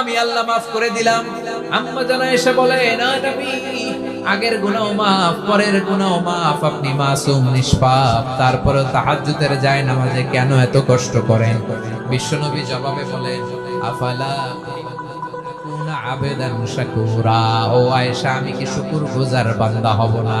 আমি আল্লাহ মাফ করে দিলাম। আম্মা জানা এসে বলে না নবী, আগের গুনাহ মাফ, পরের গুনাহ মাফ, আপনি মাসুম, নিষ্পাপ তারপরে তাহাজ্জুদের যায় নামাজে কেন এত কষ্ট করেন? বিশ্বনবী জবাবে বলেন আফালা আবেদান শাকুরা? ও আয়েশা, আমি কি শুকুর গুজার বান্দা হব না?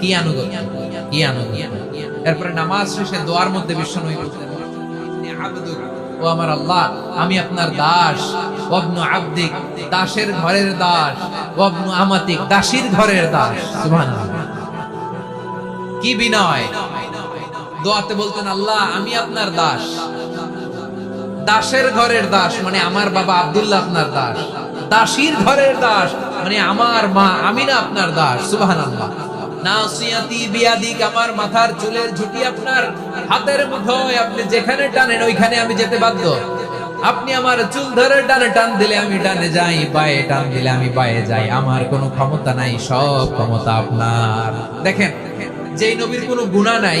কি কি নামাজ শেষে দোয়ার মধ্যে ও আমার আল্লাহ, আমি আপনার দাস। আবদিক, দাসের ঘরের দাস। আমাতিক, দাসীর ঘরের দাস। কি বিনয়? দোয়াতে বলতেন, আল্লাহ, আমি আপনার দাস। দাসের ঘরের দাস মানে আমার বাবা আব্দুল্লাহ আপনার দাস। দাসীর ঘরের দাস মানে আমার মা আমিনা আপনার দাস। সুবহানাল্লাহ। আমার চুলের আপনার হাতের আপনি যেখানে টানেন, ওইখানে আমি যেতে বাধ্য। আপনি আমার চুল ধরে টানে, টান দিলে আমি টানে যাই, পায়ে টান দিলে আমি পায়ে যাই। আমার কোনো ক্ষমতা নাই, সব ক্ষমতা আপনার। দেখেন, যেই নবীর কোনো গুণা নাই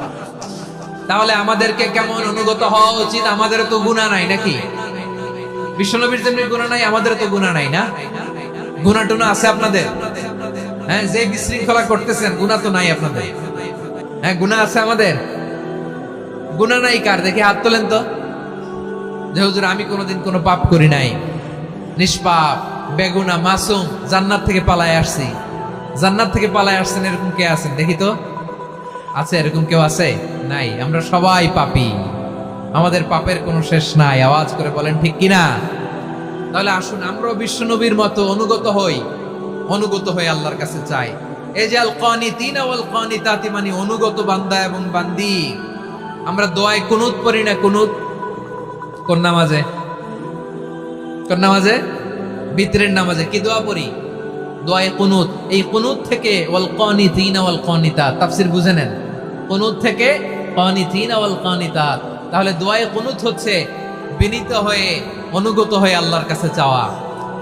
তাহলে আমাদেরকে কেমন অনুগত হওয়া উচিত? আমাদের তো গুণা নাই নাকি? বিশ্বনবীর যেমনি গুণা নাই, আমাদের তো গুণা নাই না? গুণা টুনা আছে আপনাদের? হ্যাঁ যে বিশৃঙ্খলা করতেছেন গুণা তো নাই আপনাদের। হ্যাঁ গুণা আছে আমাদের? গুণা নাই কার? দেখে হাত তোলেন তো। যে হুজুর, আমি কোনোদিন কোনো পাপ করি নাই। নিষ্পাপ বেগুনা মাসুম, জান্নাত থেকে পালায় আসছি। জান্নাত থেকে পালায় আসছেন, এরকম কে আছেন? দেখি তো। আছে এরকম কেউ আছে? নাই। আমরা সবাই পাপি। আমাদের পাপের কোনো শেষ নাই। আওয়াজ করে বলেন, ঠিক কিনা? তাহলে আসুন, আমরাও বিশ্বনবীর মতো অনুগত হই। অনুগত হয়ে আল্লাহর কাছে চাই এই যে আল কানিতিন ওয়াল কানিতাতি মানে অনুগত বান্দা এবং বান্দি। আমরা দোয়ায় কুনুত পড়ি না কুনুত? কোন নামাজে? কোন নামাজে? বিতরের নামাজে কি দোয়া পড়ি? দোয়ায় কুনুত। এই কুনুত থেকে ওয়াল কানিতিন ওয়াল কানিতাত। তাফসীর বুঝে নেন। কুনুত থেকে কানিতিন ওয়াল কানিতাত। তাহলে দোয়ায় কুনুত হচ্ছে বিনীত হয়ে, অনুগত হয়ে আল্লাহর কাছে চাওয়া।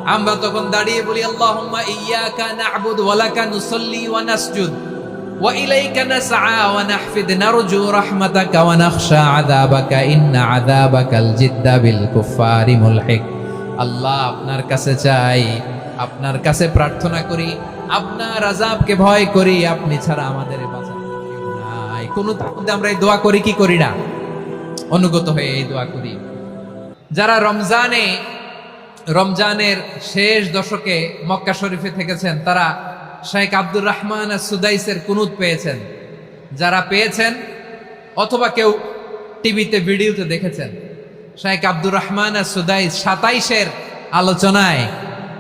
আমরা তখন দাঁড়িয়ে বলি, আল্লাহুম্মা ইয়্যাকা না'বুদু ওয়া লাকা নুসাল্লি ওয়া নাসজুদ। নাহফিদ। নারজু রাহমাতাকা ওয়া নাখশা আযাবাকা। ইন্না আযাবাকাল জিদ্দা বিল কুফারি মুলহিক। আল্লাহ আপনার কাছে চাই আপনার কাছে প্রার্থনা করি, আপনার আযাবকে ভয় করি, আপনি ছাড়া আমাদের কোন আমরা এই দোয়া করি, কি করি না? অনুগত হয়ে এই দোয়া করি। যারা রমজানে, রমজানের শেষ দশকে মক্কা শরীফে থেকেছেন, তারা শেখ আব্দুর রহমান সুদাইসের কুনুত পেয়েছেন। যারা পেয়েছেন, অথবা কেউ টিভিতে, ভিডিওতে দেখেছেন শেখ আব্দুর রহমান সুদাইস সাতাইশের আলোচনায়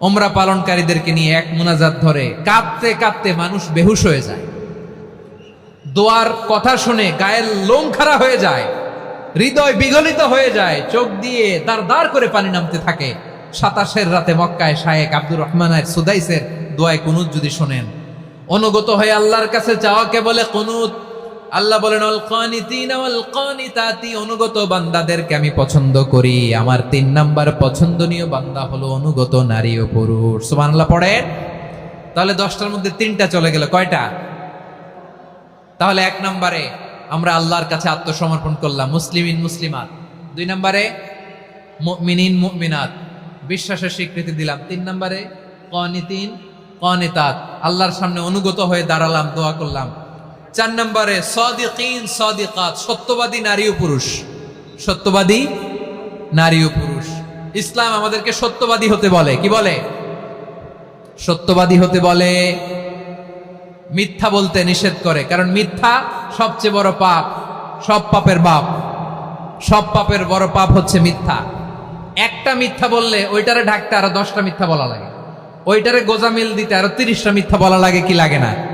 ওমরা পালনকারীদেরকে নিয়ে এক মোনাজাত ধরে কাঁদতে কাঁদতে মানুষ বেহুশ হয়ে যায়। দোয়ার কথা শুনে গায়ের লোম খাড়া হয়ে যায়, হৃদয় বিগলিত হয়ে যায়, চোখ দিয়ে দাঁড় দাঁড় করে পানি নামতে থাকে। সাতাশের রাতে মক্কায় শায়েক আব্দুর রহমানের সুদাইসের দোয়ায় কুনুত যদি শোনেন, অনুগত হয়ে আল্লাহর কাছে চাওয়াকে বলে কুনুত আল্লাহ বলেন অনুগত বান্দাদেরকে আমি পছন্দ করি। আমার তিন নাম্বার পছন্দনীয় বান্দা হলো অনুগত নারী ও পুরুষ। সুবহানাল্লাহ, পড়েন? তাহলে দশটার মধ্যে তিনটা চলে গেল। কয়টা? তাহলে এক নম্বরে আমরা আল্লাহর কাছে আত্মসমর্পণ করলাম, মুসলিমিন, মুসলিমাত। দুই নম্বরে মিনিন মুমিনাত। বিশ্বাসের স্বীকৃতি দিলাম। তিন নম্বরে কনিতিন, কনিতাত। আল্লাহর সামনে অনুগত হয়ে দাঁড়ালাম, দোয়া করলাম। চার নম্বরে, সদিকিন, সদিকাত, সত্যবাদী নারী ও পুরুষ। সত্যবাদী নারী ও পুরুষ। ইসলাম আমাদেরকে সত্যবাদী হতে বলে। কি বলে? সত্যবাদী হতে বলে, মিথ্যা বলতে নিষেধ করে। কারণ মিথ্যা সবচেয়ে বড় পাপ, সব পাপের বাপ। সব পাপের বড় পাপ হচ্ছে মিথ্যা। একটা মিথ্যা বললে ওইটারে ঢাকতে আরও দশটা মিথ্যা বলা লাগে। ওইটারে গোজামিল দিতে আরও তিরিশটা মিথ্যা বলা লাগে কি লাগে না?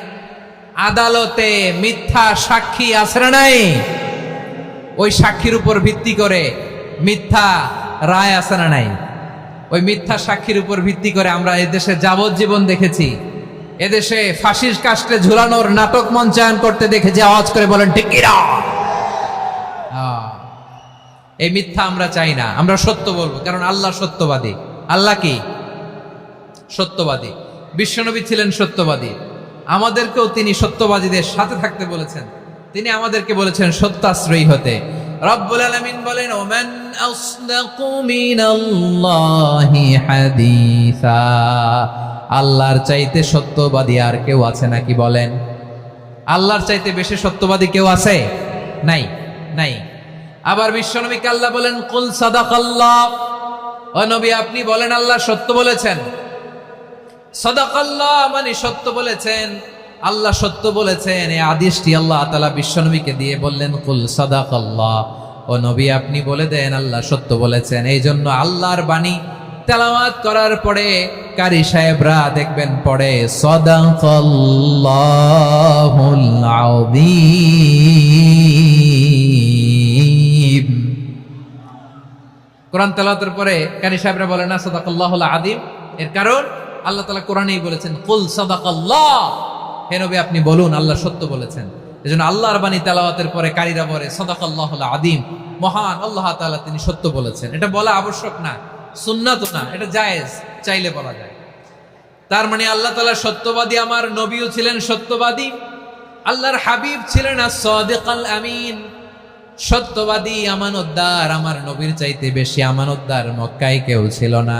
আদালতে মিথ্যা সাক্ষী আছে নাই? ওই সাক্ষীর উপর ভিত্তি করে মিথ্যা রায় আছে না নাই? ওই মিথ্যা সাক্ষীর উপর ভিত্তি করে আমরা এদেশে যাবজ্জীবন দেখেছি। এদেশে ফাঁসির কাস্টে ঝুলানোর নাটক মঞ্চায়ন করতে দেখেছি। আওয়াজ করে বলেন? আহ, এই মিথ্যা আমরা চাই না। আমরা সত্য বলব কারণ আল্লাহ সত্যবাদী। আল্লাহ কি? সত্যবাদী। বিশ্বনবী ছিলেন সত্যবাদী। আমাদেরকেও তিনি সত্যবাদীদের সাথে থাকতে বলেছেন। তিনি আমাদেরকে বলেছেন, সত্যাশ্রয়ী হতে। রব্বুল আলামিন বলেন, ওমান আসদাকু মিনাল্লাহি হাদিসা। আল্লাহর চাইতে সত্যবাদী আর কেউ আছে নাকি বলেন? আল্লাহর চাইতে বেশি সত্যবাদী কেউ আছে? নাই নাই। আবার বিশ্বনবীকে আল্লাহ বলেন, কুল সাদাকাল্লাহ। ও নবী, আপনি বলেন, আল্লাহ সত্য বলেছেন। সদাকাল্লাহ মানে সত্য বলেছেন। আল্লাহ সত্য বলেছেন। এই আদেশটি আল্লাহ তালা বিশ্বনবীকে দিয়ে বললেন, কুল সদাকাল্লাহ। ও নবী, আপনি বলে দেন, আল্লাহ সত্য বলেছেন। এই জন্য আল্লাহর বাণী তেলাওয়াত করার পরে কারি সাহেবরা দেখবেন পড়ে, সদাকাল্লাহুল আযীম। কোরআন তেলাওয়াতের পরে কারি সাহেবরা বলে, না, সদাকাল্লাহুল আদিম এর কারণ আল্লাহ তালা কোরআনেই বলেছেন, কুল সদাকাল্লাহ। আল্লাহ নবী, আপনি বলুন, আল্লাহ সত্য বলেছেন। এই জন্য আল্লাহর বাণী তেলাওয়াতের পরে কারীরা বলে, সদাকাল্লাহুল আদিম মহান আল্লাহ তালা তিনি সত্য বলেছেন। এটা বলা আবশ্যক না, সুন্নাত না, এটা জায়েজ, চাইলে বলা যায়। তার মানে আল্লাহ তালা সত্যবাদী, আমার নবীও ছিলেন সত্যবাদী, আল্লাহর হাবিব ছিলেন আমিন। সত্যবাদী, আমানতদার, আমার নবীর চাইতে বেশি আমানতদার মক্কায় কেউ ছিল না।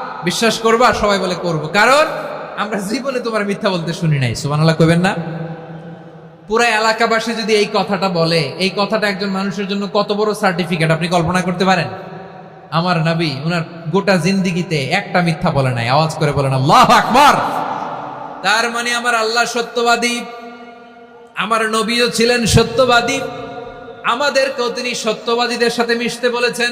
বিশ্বাস করবা, সবাই বলে করব। কারণ আমরা জীবনে তোমার মিথ্যা বলতে শুনি নাই, সুবহানাল্লাহ কইবেন না? পুরো এলাকাবাসী যদি এই কথাটা বলে, এই কথাটা একজন মানুষের জন্য কত বড় সার্টিফিকেট আপনি কল্পনা করতে পারেন? আমার নবী ওনার গোটা জিন্দিগিতে একটা মিথ্যা বলে নাই, আওয়াজ করে বলেন, আল্লাহ আকবার! তার মানে আমার আল্লাহ সত্যবাদী, আমার নবীও ছিলেন সত্যবাদী, আমাদেরকেও তিনি সত্যবাদীদের সাথে মিশতে বলেছেন।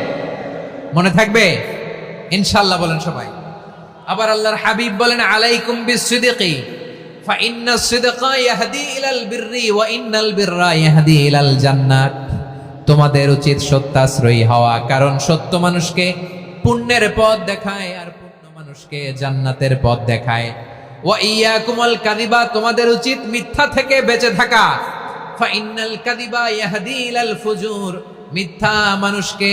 মনে থাকবে ইনশাল্লাহ বলেন সবাই আবার আল্লাহর হাবিব বলেন আলাইকুম বিসিদিকি فإن الصدق يهدي إلى البر وإن البر يهدي إلى الجنة তোমাদের উচিত সত্যাশ্রয়ী হওয়া কারণ সত্য মানুষকে পুণ্যের পথ দেখায় আর পুণ্য মানুষকে জান্নাতের পথ দেখায় ওয়া ইয়াকুমুল কাযিবা তোমাদের উচিত মিথ্যা থেকে বেঁচে থাকা ফাইনাল কাযিবা ইয়াহদি ইলাল ফুজুর মিথ্যা মানুষকে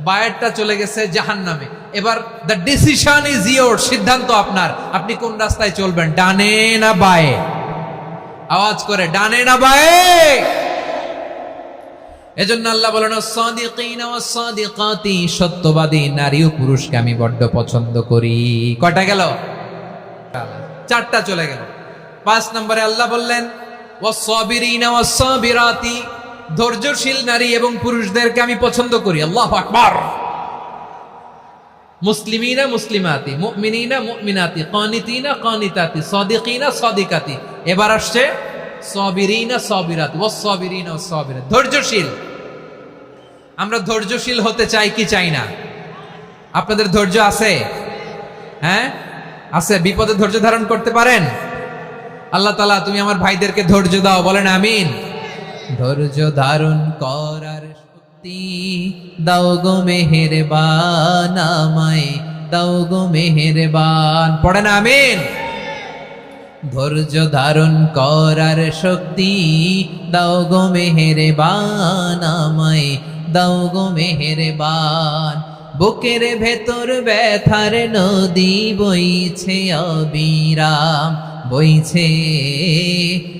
বায়েরটা চলে গেছে জাহান্নামে। এবার দ্য ডিসিশন ইজ ইয়োর সিদ্ধান্ত আপনার। আপনি কোন রাস্তায় চলবেন? ডানে না বায়ে? আওয়াজ করে, ডানে না বায়ে? এজন্য আল্লাহ বলেন সাদিকাতি সত্যবাদী নারী ও পুরুষকে আমি বড্ড পছন্দ করি। কয়টা গেল? চারটা চলে গেল। পাঁচ নম্বরে আল্লাহ বললেন ওয়াস সাবিরিনা ওয়াস সাবিরাতি ধৈর্যশীল নারী এবং পুরুষদেরকে আমি পছন্দ করি। আল্লাহু আকবার। মুসলিমিনা মুসলিমাতি, মুমিনিনা মুমিনাতি, কানিতিনা কানিতাতি, সাদিকিনা সাদিকাতি। এবার আসছে সবিরিনা সবিরাত ওয়াস সাবিরিনা সাবিরাত ধৈর্যশীল। আমরা ধৈর্যশীল হতে চাই কি চাই না? আপনাদের ধৈর্য আছে? হ্যাঁ? আছে। বিপদে ধৈর্য ধারণ করতে পারেন? আল্লাহ তালা তুমি আমার ভাইদেরকে ধৈর্য দাও, বলেন আমিন। ধৈর্য ধারণ করার শক্তি। দাও গো মেহেরবান আমায়, দাও গো মেহেরবান। পড়েন আমিন। ধৈর্য ধারণ করার শক্তি। দাও গো মেহেরবান আমায়, দাও গো মেহেরবান। বুকের ভেতর ব্যথার নদী বইছে অবিরাম, বইছে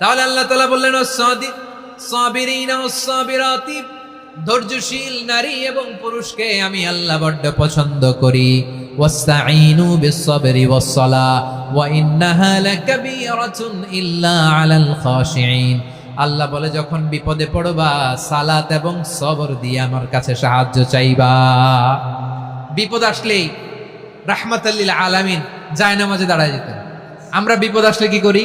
তাহলে আল্লাহ তালা বললেন ধৈর্যশীল নারী এবং পুরুষকে আমি আল্লাহ বড্ড পছন্দ করি। ওয়া আল্লাহ বলে, যখন বিপদে পড়বা, সালাত এবং সবর দিয়ে আমার কাছে সাহায্য চাইবা। বিপদ আসলেই রাহমাতাল্লিল আলামিন যায় নামাজে দাঁড়ায় যেতেন। আমরা বিপদ আসলে কি করি?